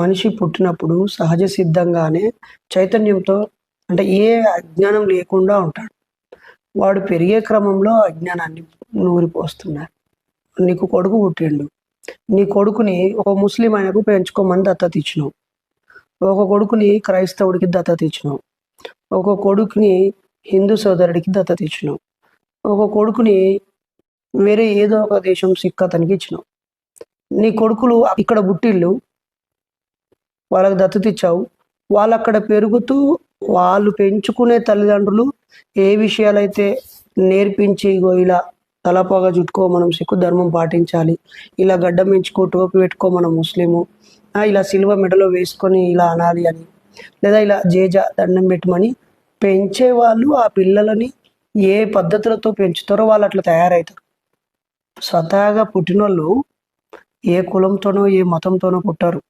మనిషి పుట్టినప్పుడు సహజ సిద్ధంగానే చైతన్యంతో అంటే ఏ అజ్ఞానం లేకుండా ఉంటాడు. వాడు పెరిగే క్రమంలో అజ్ఞానాన్ని నూరిపోస్తున్నారు. నీకు కొడుకు పుట్టిండు. నీ కొడుకుని ఒక ముస్లిం ఆయనకు పెంచుకోమని దత్తత ఇచ్చినావు ఒక కొడుకుని క్రైస్తవుడికి దత్తత ఇచ్చినావు ఒక కొడుకుని హిందూ సోదరుడికి దత్తత ఇచ్చినావు ఒక కొడుకుని వేరే ఏదో ఒక దేశం సిక్ అతనికి ఇచ్చినావు. నీ కొడుకులు ఇక్కడ పుట్టిళ్ళు వాళ్ళకి దత్తత ఇచ్చావు. వాళ్ళు అక్కడ పెరుగుతూ వాళ్ళు పెంచుకునే తల్లిదండ్రులు ఏ విషయాలైతే నేర్పించి ఇగో ఇలా తలపాగా చుట్టుకో మనం సిక్కు ధర్మం పాటించాలి. ఇలా గడ్డం పెంచుకో టోపీ పెట్టుకో మనం ముస్లిము. ఇలా సిల్వ మెడలో వేసుకొని ఇలా అనాలి అని. లేదా ఇలా జేజ దండం పెట్టమని పెంచే వాళ్ళు ఆ పిల్లలని ఏ పద్ధతులతో పెంచుతారో వాళ్ళు అట్లా తయారవుతారు స్వతహాగా పుట్టినోళ్ళు ఏ కులంతోనో ఏ మతంతోనో పుట్టారు.